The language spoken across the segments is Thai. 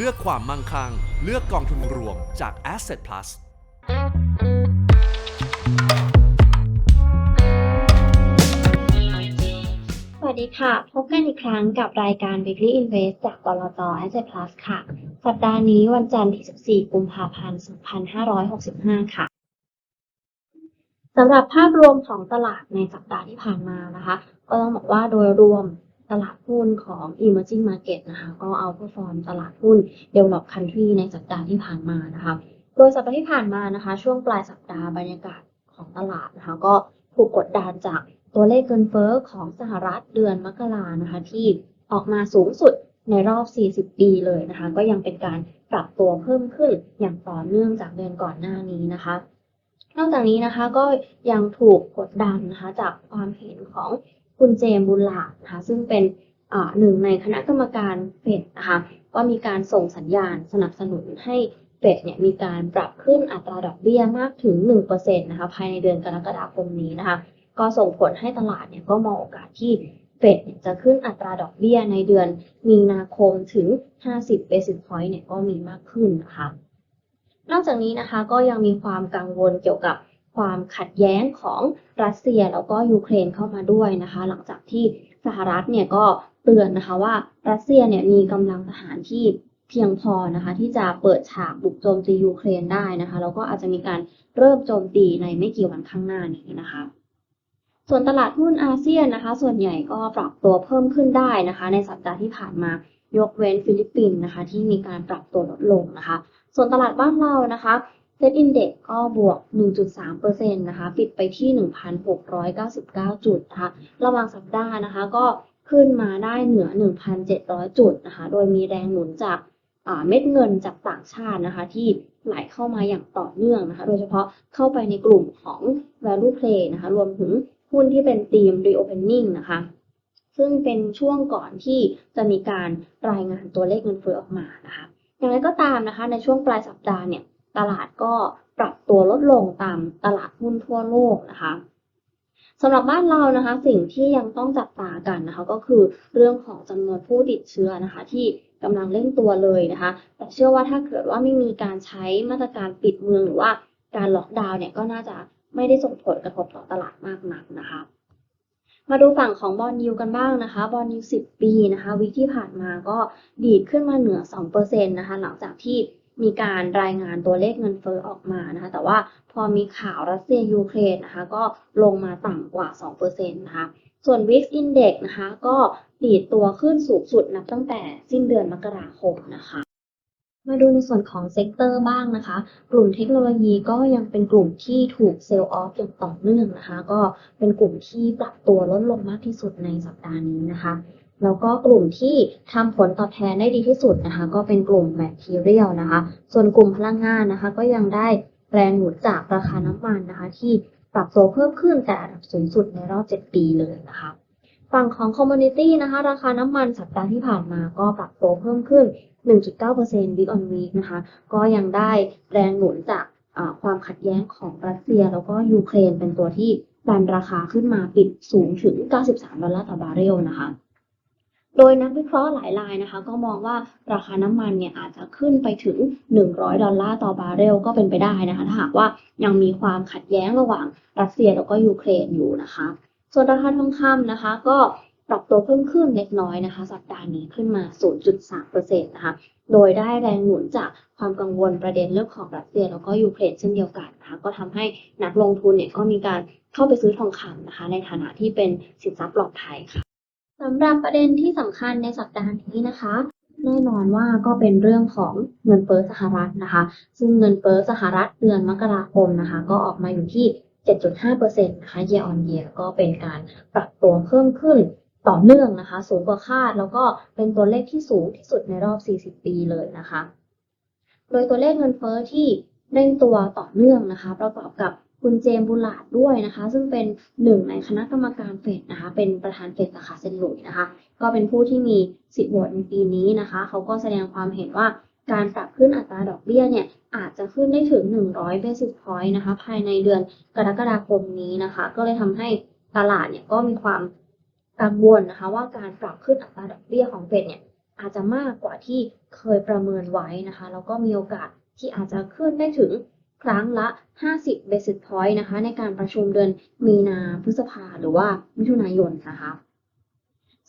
เลือกความมั่งคั่ง เลือกกองทุนรวมจาก Asset Plus สวัสดีค่ะ พบกันอีกครั้งกับรายการ Weekly Invest จากบลจ Asset Plus ค่ะ สัปดาห์นี้วันจันทร์ที่ 14 กุมภาพันธ์ 2565 ค่ะสำหรับภาพรวมของตลาดในสัปดาห์ที่ผ่านมานะคะ ก็ต้องบอกว่าโดยรวม ตลาดหุ้นของ Emerging Market นะคะ ก็เอาผู้ฟอร์มตลาดหุ้น Develop Country ในสัปดาห์ที่ผ่านมานะคะ โดยสัปดาห์ที่ผ่านมานะคะ ช่วงปลายสัปดาห์บรรยากาศของตลาดนะคะ ก็ถูกกดดันจากตัวเลขเงินเฟ้อของสหรัฐเดือนมกรานะคะ ที่ออกมาสูงสุดในรอบ 40 ปีเลยนะคะ ก็ยังเป็นการปรับตัวเพิ่มขึ้นอย่างต่อเนื่องจากเดือนก่อนหน้านี้นะคะนอกจากนี้นะคะก็ยังถูกกดดันนะคะจากความเห็นของ คุณเจมบุลลาดนะคะซึ่งเป็นหนึ่งในคณะกรรมการเฟดนะคะก็มีการส่งสัญญาณสนับสนุนให้เฟดเนี่ยมีการปรับขึ้นอัตราดอกเบี้ยมากถึง1%นะคะภายในเดือนกรกฎาคมนี้นะคะก็ส่งผลให้ตลาดเนี่ยก็มองโอกาสที่เฟดจะขึ้นอัตราดอกเบี้ยในเดือนมีนาคมถึง 50 basis point เนี่ยก็มีมากขึ้นนะคะ นอกจากนี้นะคะก็ยังมีความกังวลเกี่ยวกับ ความขัดแย้งของรัสเซียแล้วก็ยูเครนเข้ามาด้วยนะคะ หลังจากที่สหรัฐเนี่ยก็เตือนนะคะว่ารัสเซียเนี่ยมีกำลังทหารที่เพียงพอนะคะที่จะเปิดฉากบุกโจมตียูเครนได้นะคะแล้วก็อาจจะมีการเริ่มโจมตีในไม่กี่วันข้างหน้านี้นะคะ ส่วนตลาดหุ้นอาเซียนนะคะ ส่วนใหญ่ก็ปรับตัวเพิ่มขึ้นได้นะคะ ในสัปดาห์ที่ผ่านมายกเว้นฟิลิปปินส์นะคะ ที่มีการปรับตัวลดลงนะคะ ส่วนตลาดบ้านเรานะคะ เซ็ตอินเด็กก็บวก 1.3%นะคะ ปิดไปที่ 1,699 จุดนะคะระหว่างสัปดาห์นะคะก็ขึ้นมาได้เหนือ 1,700 จุดนะคะ โดยมีแรงหนุนจากเม็ดเงินจากต่างชาตินะคะ ที่ไหลเข้ามาอย่างต่อเนื่องนะคะ โดยเฉพาะเข้าไปในกลุ่มของ value play นะคะ รวมถึงหุ้นที่เป็นธีม reopening นะคะ ซึ่งเป็นช่วงก่อนที่จะมีการรายงานตัวเลขเงินเฟ้อออกมานะคะ อย่างไรก็ตามนะคะ ในช่วงปลายสัปดาห์เนี่ย ตลาดก็ปรับตัวลดลงตามตลาดหุ้นทั่วโลกนะคะสำหรับบ้านเรานะคะ สิ่งที่ยังต้องจับตากันนะคะ ก็คือเรื่องของจำนวนผู้ติดเชื้อนะคะ ที่กำลังเร่งตัวเลยนะคะ แต่เชื่อว่าถ้าเกิดว่าไม่มีการใช้มาตรการปิดเมืองหรือว่าการล็อกดาวน์เนี่ยก็น่าจะไม่ได้ส่งผลกระทบต่อตลาดมากนักนะคะ มาดูฝั่งของบอลยูกันบ้างนะคะบอลยู10 ปีนะคะวิกที่ผ่านมาก็ดีดขึ้นมาเหนือ2%นะคะ หลังจากที่ มีการรายงานตัวเลขเงินเฟ้อออกมานะคะแต่ว่าพอมีข่าวรัสเซียยูเครนนะคะก็ลงมาต่ำกว่า 2%นะคะส่วน VIX Index นะคะก็ดีดตัวขึ้นสูงสุดนับตั้งแต่สิ้นเดือนมกราคมนะคะมาดูในส่วนของเซกเตอร์บ้างนะคะ กลุ่มเทคโนโลยีก็ยังเป็นกลุ่มที่ถูกเซลล์ออฟอย่างต่อเนื่องนะคะ ก็เป็นกลุ่มที่ปรับตัวลดลงมากที่สุดในสัปดาห์นี้นะคะ แล้วก็กลุ่มที่ทำผลตอบแทนได้ดีที่สุดนะคะ ก็เป็นกลุ่ม Material นะคะ ส่วนกลุ่มพลังงานนะคะ ก็ยังได้แรงหนุนจากราคาน้ำมันนะคะ ที่ปรับตัวเพิ่มขึ้นแต่ระดับสูงสุดในรอบ 7 ปีเลยนะคะ ฝั่งของ Commodity นะคะ ราคาน้ำมันสัปดาห์ที่ผ่านมาก็ปรับตัวเพิ่มขึ้น 1.9% week on week นะคะ ก็ยังได้แรงหนุนจากความขัดแย้งของรัสเซีย แล้วก็ยูเครนเป็นตัวที่ดันราคาขึ้นมาปิดสูงถึง 93 ดอลลาร์ต่อบาร์เรลนะคะ โดยนักวิเคราะห์หลายรายนะคะ ก็มองว่าราคาน้ำมันเนี่ยอาจจะขึ้นไปถึง 100 ดอลลาร์ต่อบาร์เรลก็เป็นไปได้นะคะ ถ้าหากว่ายังมีความขัดแย้งระหว่างรัสเซียแล้วก็ยูเครนอยู่นะคะ ส่วนราคาทองคำนะคะ ก็ปรับตัวเพิ่มขึ้นเล็กน้อยนะคะ สัปดาห์นี้ขึ้นมา 0.3%นะคะ โดยได้แรงหนุนจากความกังวลประเด็นเรื่องของรัสเซียแล้วก็ยูเครนเช่นเดียวกันนะคะ ก็ทำให้นักลงทุนเนี่ยก็มีการเข้าไปซื้อทองคำนะคะ ในฐานะที่เป็นสินทรัพย์ปลอดภัยค่ะ สำหรับประเด็นที่สำคัญในสัปดาห์นี้นะคะแน่นอนว่าก็เป็นเรื่องของเงินเฟ้อสหรัฐนะคะ ซึ่งเงินเฟ้อสหรัฐเดือนมกราคมนะคะ ก็ออกมาอยู่ที่ 7.5%นะคะ year on year ก็เป็นการปรับตัวเพิ่มขึ้นต่อเนื่องนะคะ สูงกว่าคาดแล้วก็เป็นตัวเลขที่สูงที่สุดในรอบ 40 ปีเลยนะคะ โดยตัวเลขเงินเฟ้อที่เร่งตัวต่อเนื่องนะคะ ประกอบกับ คุณเจมส์บูลาดด้วยนะคะ ซึ่งเป็นหนึ่งในคณะกรรมการเฟดนะคะ เป็นประธานเฟดสาขาเซนต์หลุยส์นะคะ ก็เป็นผู้ที่มีสิทธิ์โหวตในปีนี้นะคะ เขาก็แสดงความเห็นว่าการปรับขึ้นอัตราดอกเบี้ยเนี่ยอาจจะขึ้นได้ถึง 100 basis point นะคะ ภายในเดือนกรกฎาคมนี้นะคะ ก็เลยทำให้ตลาดเนี่ยก็มีความกังวลนะคะ ว่าการปรับขึ้นอัตราดอกเบี้ยของเฟดเนี่ยอาจจะมากกว่าที่เคยประเมินไว้นะคะ แล้วก็มีโอกาสที่อาจจะขึ้นได้ถึง ครั้งละ 50 basis point นะคะ ในการประชุมเดือนมีนาพฤษภาหรือว่ามิถุนายนนะคะ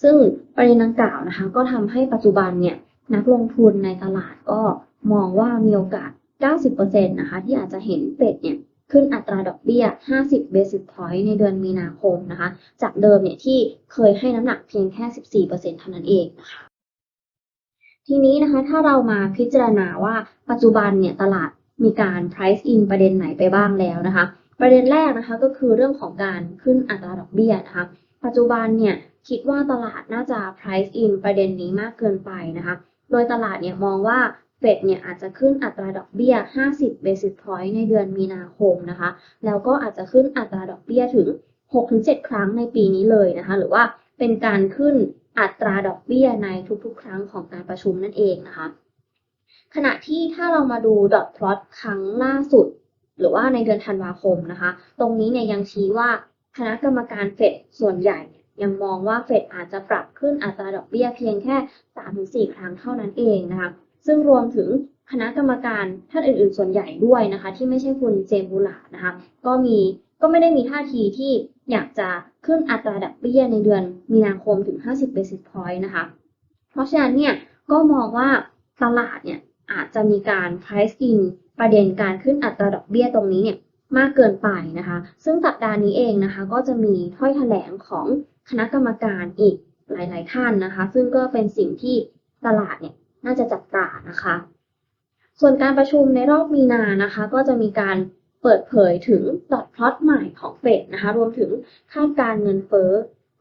ซึ่งประเด็นดังกล่าวนะคะ ก็ทำให้ปัจจุบันเนี่ยนักลงทุนในตลาดก็มองว่ามีโอกาส 90%นะคะ ที่อาจจะเห็นเฟดเนี่ยขึ้นอัตราดอกเบี้ย 50 basis point ในเดือนมีนาคมนะคะ จากเดิมเนี่ยที่เคยให้น้ำหนักเพียงแค่ 14%เท่านั้นเองนะคะ ทีนี้นะคะถ้าเรามาพิจารณาว่าปัจจุบันเนี่ยตลาด มีการ price in ประเด็นไหนไปบ้างแล้วนะคะ ประเด็นแรกนะคะก็คือเรื่องของการขึ้นอัตราดอกเบี้ยนะคะปัจจุบันเนี่ยคิดว่าตลาดน่าจะ price in ประเด็นนี้มากเกินไปนะคะ โดยตลาดเนี่ยมองว่าเฟดเนี่ยอาจจะขึ้นอัตราดอกเบี้ย 50 basis point ในเดือนมีนาคมนะคะ แล้วก็อาจจะขึ้นอัตราดอกเบี้ยถึง 6-7 ครั้งในปีนี้เลยนะคะ หรือว่าเป็นการขึ้นอัตราดอกเบี้ยในทุกๆ ครั้งของการประชุมนั่นเองนะคะ ขณะที่ถ้าเรามาดูดอทพลอตครั้งล่าสุด หรือว่าในเดือนธันวาคมนะคะ ตรงนี้เนี่ยยังชี้ว่าคณะกรรมการเฟดส่วนใหญ่ยังมองว่าเฟดอาจจะปรับขึ้นอัตราดอกเบี้ยเพียงแค่ 3-4 ครั้งเท่านั้นเองนะคะ ซึ่งรวมถึงคณะกรรมการท่านอื่น ๆ ส่วนใหญ่ด้วยนะคะ ที่ไม่ใช่คุณเจมส์บูลานะคะ ก็มีก็ไม่ได้มีท่าทีที่อยากจะขึ้นอัตราดอกเบี้ยในเดือนมีนาคมถึง 50 basis point นะคะ เพราะฉะนั้นเนี่ยก็มองว่าตลาดเนี่ย อาจจะมีการ price in ประเด็นการขึ้นอัตราดอกเบี้ยตรงนี้เนี่ยมากเกินไปนะคะ ซึ่งสัปดาห์นี้เองนะคะก็จะมีถ้อยแถลงของคณะกรรมการอีกหลาย ๆ ท่านนะคะ ซึ่งก็เป็นสิ่งที่ตลาดเนี่ยน่าจะจับตานะคะ ส่วนการประชุมในรอบมีนานะคะ ก็จะมีการเปิดเผยถึงดอทพลอตใหม่ของเฟดนะคะ รวมถึงคาดการเงินเฟ้อ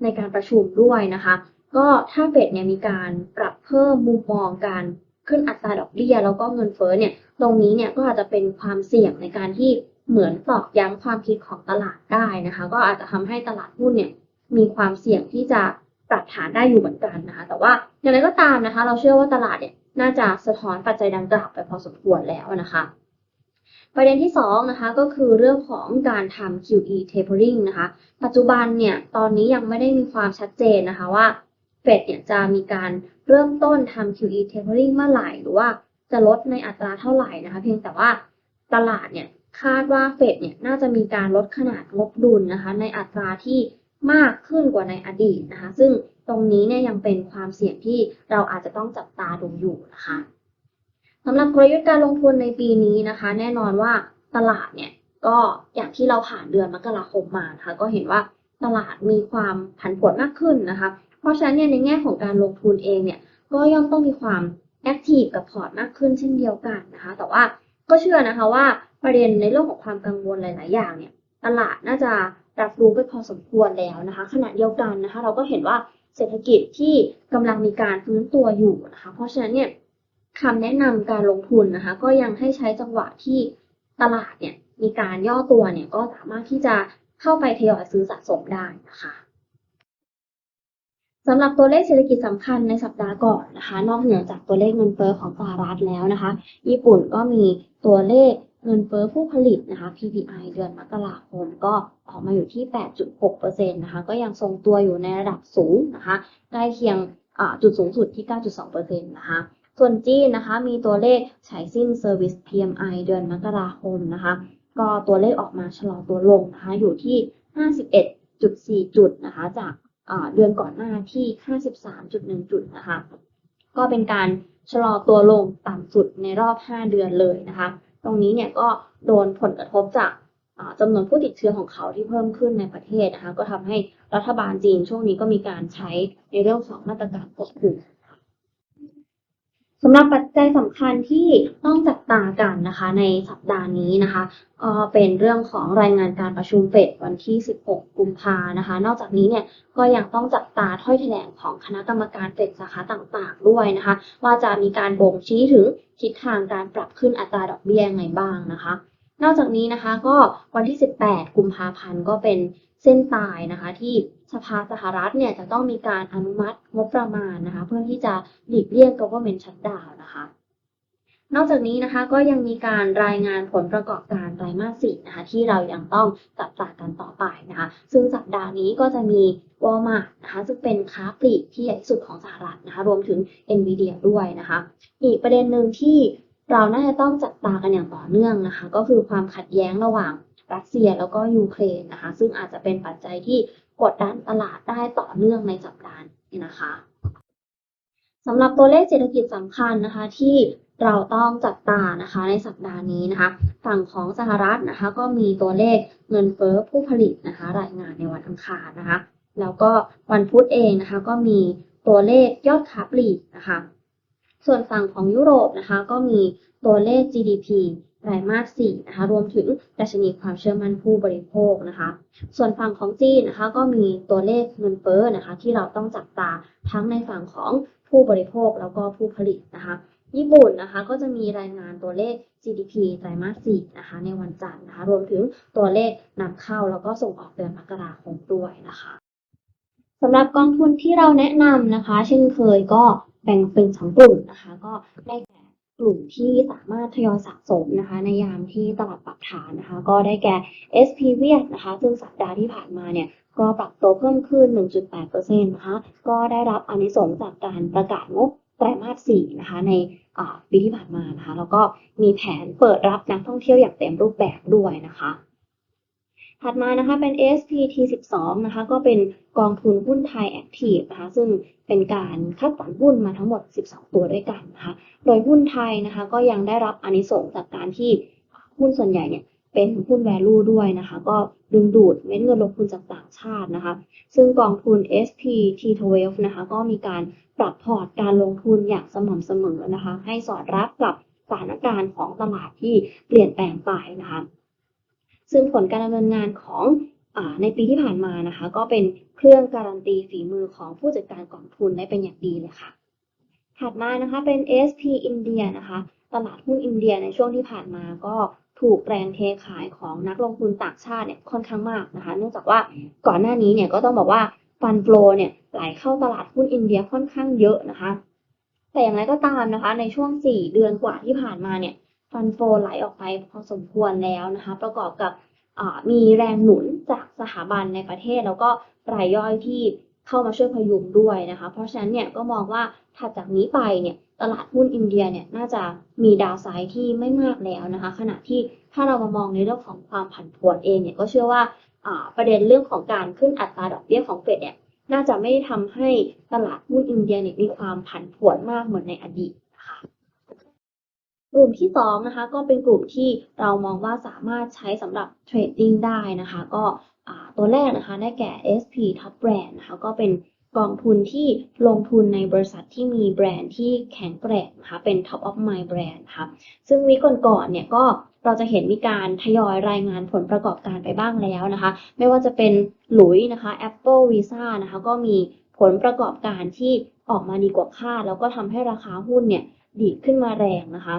ในการประชุมด้วยนะคะ ก็ถ้าเฟดเนี่ยมีการปรับเพิ่มมุมมองการ ขึ้นอัตราดอกเบี้ยแล้วก็เงินเฟ้อเนี่ย ตรงนี้เนี่ยก็อาจจะเป็นความเสี่ยงในการที่เหมือนตอกย้ำความคิดของตลาดได้นะคะ ก็อาจจะทำให้ตลาดหุ้นเนี่ยมีความเสี่ยงที่จะปรับฐานได้อยู่เหมือนกันนะคะ แต่ว่าอย่างไรก็ตามนะคะ เราเชื่อว่าตลาดเนี่ยน่าจะสะท้อนปัจจัยดังกล่าวไปพอสมควรแล้วนะคะประเด็นที่2นะคะก็คือเรื่องของการทำ QE tapering นะคะ ปัจจุบันเนี่ยตอนนี้ยังไม่ได้มีความชัดเจนนะคะว่าเฟดเนี่ยจะมีการ เริ่มต้นทำ QE tapering เมื่อไหร่หรือว่าจะลดในอัตราเท่าไหร่นะคะ เพียงแต่ว่าตลาดเนี่ยคาดว่าเฟดเนี่ยน่าจะมีการลดขนาดงบดุลนะคะ ในอัตราที่มากขึ้นกว่าในอดีตนะคะ ซึ่งตรงนี้เนี่ยยังเป็นความเสี่ยงที่เราอาจจะต้องจับตาดูอยู่นะคะสำหรับกลยุทธ์การลงทุนในปีนี้นะคะ แน่นอนว่าตลาดเนี่ยก็อย่างที่เราผ่านเดือนมกราคมมานะคะก็เห็นว่าตลาดมีความผันผวนมากขึ้นนะคะ เพราะฉะนั้นเนี่ยในแง่ของการลงทุนเองเนี่ยก็ย่อมต้องมีความแอคทีฟกับพอร์ตมากขึ้นเช่นเดียวกันนะคะ แต่ว่าก็เชื่อนะคะว่าประเด็นในเรื่องของความกังวลหลาย ๆ อย่างเนี่ยตลาดน่าจะรับรู้ไปพอสมควรแล้วนะคะ ขณะเดียวกันนะคะ เราก็เห็นว่าเศรษฐกิจที่กำลังมีการฟื้นตัวอยู่นะคะ เพราะฉะนั้นเนี่ยคำแนะนำการลงทุนนะคะ ก็ยังให้ใช้จังหวะที่ตลาดเนี่ยมีการย่อตัวเนี่ยก็สามารถที่จะเข้าไปทยอยซื้อสะสมได้นะคะ สำหรับตัวเลขเศรษฐกิจสำคัญในสัปดาห์ก่อนนะคะ นอกเหนือจากตัวเลขเงินเฟ้อของสหรัฐแล้วนะคะ ญี่ปุ่นก็มีตัวเลขเงินเฟ้อผู้ผลิตนะคะ PPI เดือนมกราคมก็ออกมาอยู่ที่ 8.6%นะคะ ก็ยังทรงตัวอยู่ในระดับสูงนะคะ ใกล้เคียงจุดสูงสุดที่ 9.2%นะคะ ส่วนจีนนะคะ มีตัวเลขฉายสิ้น Service PMI เดือนมกราคมนะคะ ก็ตัวเลขออกมาชะลอตัวลงนะคะ อยู่ที่ 51.4 จุดนะคะ จาก เดือนก่อนหน้าที่ 53.1 จุดนะคะ ก็เป็นการชะลอตัวลงต่ำสุดในรอบ 5 เดือนเลยนะคะ ตรงนี้เนี่ยก็โดนผลกระทบจากจำนวนผู้ติดเชื้อของเขาที่เพิ่มขึ้นในประเทศนะคะ ก็ทำให้รัฐบาลจีนช่วงนี้ก็มีการใช้ในเรื่องของมาตรการควบคุม สำหรับปัจจัยสำคัญที่ต้องจับตากันนะคะ ในสัปดาห์นี้นะคะก็เป็นเรื่องของรายงานการประชุมเฟดวันที่ 16 กุมภานะคะ นอกจากนี้เนี่ยก็ยังต้องจับตาถ้อยแถลงของคณะกรรมการเฟดสาขาต่างๆ ด้วยนะคะ ว่าจะมีการบ่งชี้ถึงทิศทางการปรับขึ้นอัตราดอกเบี้ยยังไงบ้างนะคะ นอกจากนี้นะคะก็วันที่ 18 กุมภาพันธ์ก็เป็นเส้นตายนะคะที่ สภาสหรัฐเนี่ยจะต้องมีการอนุมัติงบประมาณนะคะเพื่อที่จะหลีกเลี่ยง government shutdown นะคะนอกจากนี้นะคะก็ยังมีการรายงานผลประกอบการไตรมาสสี่นะคะที่เรายังต้องจับตากันต่อไปนะคะซึ่งสัปดาห์นี้ก็จะมี Walmart นะคะซึ่งเป็นค้าปลีกที่ใหญ่ที่สุดของสหรัฐนะคะรวมถึง Nvidia ด้วยนะคะอีกประเด็นหนึ่งที่เราน่าจะต้องจับตากันอย่างต่อเนื่องนะคะก็คือความขัดแย้งระหว่างรัสเซียแล้วก็ยูเครนนะคะซึ่งอาจจะเป็นปัจจัยที่ กดดันตลาดได้ต่อเนื่องในสัปดาห์นี้นะคะสำหรับตัวเลขเศรษฐกิจสำคัญนะคะที่เราต้องจับตานะคะในสัปดาห์นี้นะคะฝั่งของสหรัฐนะคะก็มีตัวเลขเงินเฟ้อผู้ผลิตนะคะรายงานในวันอังคารนะคะแล้วก็วันพุธเองนะคะก็มีตัวเลขยอดค้าปลีกนะคะส่วนฝั่งของยุโรปนะคะก็มีตัวเลข GDP ไตรมาส4นะคะรวมถึงดัชนีความเชื่อมั่นผู้บริโภคนะคะ ส่วนฝั่งของจีนนะคะก็มีตัวเลขเงินเฟ้อนะคะที่เราต้องจับตาทั้งในฝั่งของผู้บริโภคแล้วก็ผู้ผลิตนะคะญี่ปุ่นนะคะก็จะมีรายงานตัวเลข GDP ไตรมาส4นะคะในวันจันทร์นะคะรวมถึงตัวเลขนำเข้าแล้วก็ส่งออกเดือนมกราคมด้วยนะคะสำหรับกองทุนที่เราแนะนำนะคะ เช่นเคยก็แบ่งเป็นสองกลุ่มนะคะ ก็ได้ กลุ่มที่สามารถทยอยสะสมนะคะ ในยามที่ตลาดปรับฐานนะคะ ก็ได้แก่ SP เวียดนะคะ ซึ่งสัปดาห์ที่ผ่านมาเนี่ยก็ปรับตัวเพิ่มขึ้น 1.8%นะคะ ก็ได้รับอนิสงจากการประกาศงบไตรมาส 4 นะคะ ในปีที่ผ่านมานะคะ แล้วก็มีแผนเปิดรับนักท่องเที่ยวอย่างเต็มรูปแบบด้วยนะคะ ถัดมานะคะเป็น SPT 12นะคะก็เป็นกองทุนหุ้นไทยแอคทีฟนะคะซึ่งเป็นการคัดสรรหุ้นมาทั้งหมด 12 ตัวด้วยกันนะคะโดยหุ้นไทยนะคะก็ยังได้รับอานิสงส์จากการที่หุ้นส่วนใหญ่เนี่ยเป็นหุ้น value ด้วยนะคะ ก็ดึงดูดเม็ดเงินลงทุนจากต่างชาตินะคะ ซึ่งกองทุน SPT12 นะคะก็มีการปรับพอร์ตการลงทุนอย่างสม่ำเสมอนะคะ ให้สอดรับกับสถานการณ์ของตลาดที่เปลี่ยนแปลงไปนะคะ ซึ่งผลการดำเนินงานของอในปีที่ผ่านมานะคะ ก็เป็นเครื่องการันตีฝีมือของผู้จัดการกองทุนได้เป็นอย่างดีเลยค่ะ ถัดมานะคะเป็น SP อินเดียนะคะ ตลาดหุ้นอินเดียในช่วงที่ผ่านมาก็ถูกแรงเทขายของนักลงทุนต่างชาติเนี่ยค่อนข้างมากนะคะ เนื่องจากว่าก่อนหน้านี้เนี่ยก็ต้องบอกว่าฟันโฟลเนี่ยไหลเข้าตลาดหุ้นอินเดียค่อนข้างเยอะนะคะ แต่อย่างไรก็ตามนะคะ ในช่วง 4 เดือนกว่าที่ผ่านมาเนี่ย ฟันโฟไหลออกไปพอสมควรแล้วนะคะ ประกอบกับมีแรงหนุนจากสถาบันในประเทศ แล้วก็รายย่อยที่เข้ามาช่วยพยุงด้วยนะคะ เพราะฉะนั้นเนี่ยก็มองว่าถัดจากนี้ไปเนี่ยตลาดหุ้นอินเดียเนี่ยน่าจะมีดาวไซด์ที่ไม่มากแล้วนะคะ ขณะที่ถ้าเรามามองในเรื่องของความผันผวนเองเนี่ยก็เชื่อว่าประเด็นเรื่องของการขึ้นอัตราดอกเบี้ยของเฟดเนี่ยน่าจะไม่ได้ทำให้ตลาดหุ้นอินเดียเนี่ยมีความผันผวนมากเหมือนในอดีต กลุ่มที่สองนะคะก็เป็นกลุ่มที่เรามองว่าสามารถใช้สำหรับเทรดดิ้งได้นะคะ ก็ตัวแรกนะคะได้แก่ SP Top Brand นะคะก็เป็นกองทุนที่ลงทุนในบริษัทที่มีแบรนด์ที่แข็งแกร่งนะคะเป็น Top of Mind Brand นะคะซึ่งวีคก่อนๆเนี่ยก็เราจะเห็นมีการทยอยรายงานผลประกอบการไปบ้างแล้วนะคะ ไม่ว่าจะเป็นหลุยนะคะ Apple Visa นะคะก็มีผลประกอบการที่ออกมาดีกว่าคาด แล้วก็ทำให้ราคาหุ้นเนี่ยดีขึ้นมาแรงนะคะ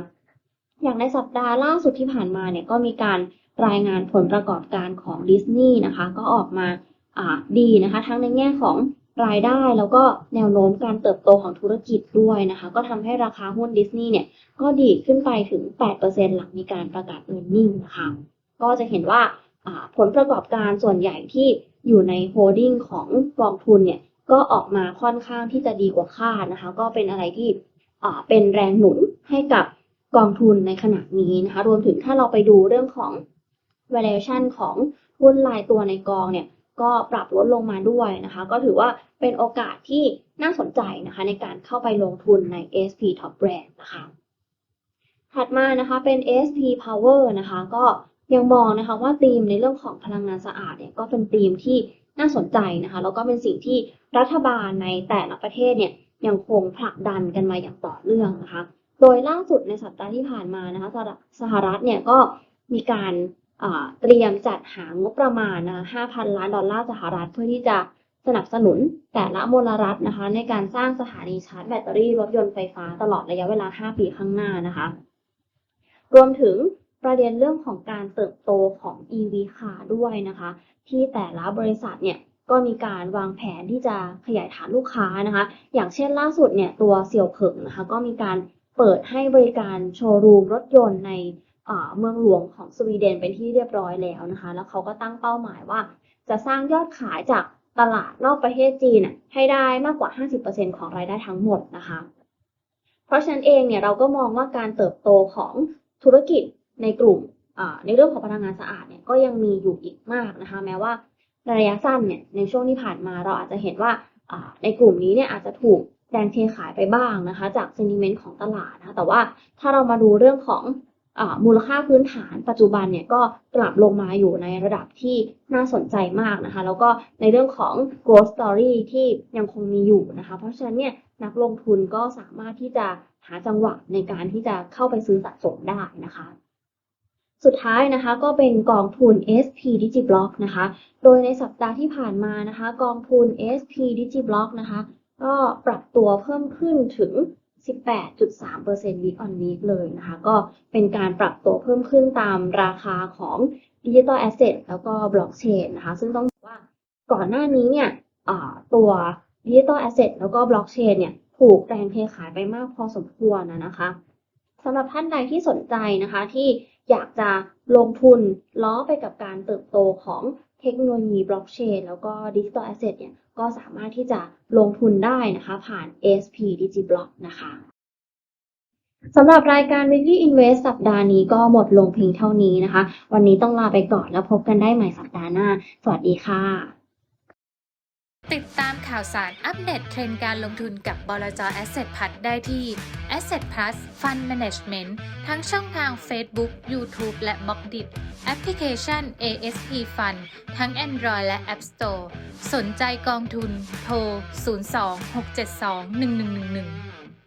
อย่างในสัปดาห์ล่าสุดที่ผ่านมาเนี่ยก็มีการรายงานผลประกอบการของดิสนีย์นะคะ ก็ออกมาดีนะคะ ทั้งในแง่ของรายได้แล้วก็แนวโน้มการเติบโตของธุรกิจด้วยนะคะ ก็ทำให้ราคาหุ้นดิสนีย์เนี่ย ก็ดีขึ้นไปถึง 8%หลังมีการประกาศ e a r n i n g นะคะก็จะเห็นว่าผลประกอบการส่วนใหญ่ที่อยู่ในโฮดดิ้งของกองทุนเนี่ย ก็ออกมาค่อนข้างที่จะดีกว่าคาดนะคะ ก็เป็นอะไรที่เป็นแรงหนุนให้กับ กองทุนในขณะนี้นะคะ รวมถึงถ้าเราไปดูเรื่องของ valuation ของหุ้นรายตัวในกองเนี่ยก็ปรับลดลงมาด้วยนะคะ ก็ถือว่าเป็นโอกาสที่น่าสนใจนะคะ ในการเข้าไปลงทุนใน SP Top Brand นะคะ ถัดมานะคะเป็น SP Power นะคะ ก็ยังมองนะคะว่าธีมในเรื่องของพลังงานสะอาดเนี่ยก็เป็นธีมที่น่าสนใจนะคะแล้วก็เป็นสิ่งที่รัฐบาลในแต่ละประเทศเนี่ยยังคงผลักดันกันมาอย่างต่อเนื่องนะคะ โดยล่าสุดในสัปดาห์ที่ผ่านมานะคะสหรัฐเนี่ยก็มีการเตรียมจัดหางบประมาณนะ5,000 ล้านดอลลาร์สหรัฐเพื่อที่จะสนับสนุนแต่ละมลรัฐนะคะ ในการสร้างสถานีชาร์จแบตเตอรี่รถยนต์ไฟฟ้าตลอดระยะเวลา 5 ปีข้างหน้านะคะ รวมถึงประเด็นเรื่องของการเติบโตของ EV car ด้วยนะคะ ที่แต่ละบริษัทเนี่ยก็มีการวางแผนที่จะขยายฐานลูกค้านะคะ อย่างเช่นล่าสุดเนี่ยตัวเสี่ยวเผิงนะคะ ก็มีการ เปิดให้บริการโชว์รูมรถยนต์ในเมืองหลวงของสวีเดนเป็นที่เรียบร้อยแล้วนะคะ แล้วเขาก็ตั้งเป้าหมายว่า จะสร้างยอดขายจากตลาดนอกประเทศจีนให้ได้มากกว่า 50%ของรายได้ทั้งหมดนะคะ เพราะฉะนั้นเองเนี่ยเราก็มองว่าการเติบโตของธุรกิจในกลุ่มในเรื่องของพลังงานสะอาดเนี่ยก็ยังมีอยู่อีกมากนะคะ แม้ว่าระยะสั้นเนี่ยในช่วงที่ผ่านมาเราอาจจะเห็นว่าในกลุ่มนี้เนี่ยอาจจะถูก แรงเทขายไปบ้างนะคะ จากเซนิเมนต์ของตลาดนะคะแต่ว่าถ้าเรามาดูเรื่องของอมูลค่าพื้นฐานปัจจุบันเนี่ยก็กลับลงมาอยู่ในระดับที่น่าสนใจมากนะคะ แล้วก็ในเรื่องของ growth story ที่ยังคงมีอยู่นะคะ เพราะฉะนั้นเนี่ยนักลงทุนก็สามารถที่จะหาจังหวะในการที่จะเข้าไปซื้อสะสมได้นะคะสุดท้ายนะคะก็เป็นกองทุน SP DigiBlock นะคะ โดยในสัปดาห์ที่ผ่านมานะคะ กองทุน SP DigiBlock นะคะ ก็ปรับตัวเพิ่มขึ้นถึง 18.3% week on week เลยนะคะ ก็เป็นการปรับตัวเพิ่มขึ้นตามราคาของ Digital Asset แล้วก็ Blockchain นะคะ ซึ่งต้องบอกว่าก่อนหน้านี้เนี่ยตัว Digital Asset แล้วก็ Blockchain เนี่ยถูกแรงเทขายไปมากพอสมควรนะนะคะสำหรับท่านใดที่สนใจนะคะที่อยากจะลงทุนล้อไปกับการเติบโตของเทคโนโลยี Blockchain แล้วก็ Digital Asset เนี่ย ก็สามารถที่จะลงทุนได้นะคะผ่าน ASP DigiBlock นะคะสำหรับรายการ Weekly Invest สัปดาห์นี้ก็หมดลงเพียงเท่านี้นะคะ วันนี้ต้องลาไปก่อนแล้วพบกันได้ใหม่สัปดาห์หน้า สวัสดีค่ะ ติดตามข่าวสารอัปเดตเทรนด์การลงทุนกับบลจ Asset p l u s ได้ที่ Asset Plus Fund Management ทั้งช่องทาง Facebook, YouTube และ b l o g d i t แอปพลิเคชัน ASP Fund ทั้ง Android และ App Store สนใจกองทุน โทร 02 672 1111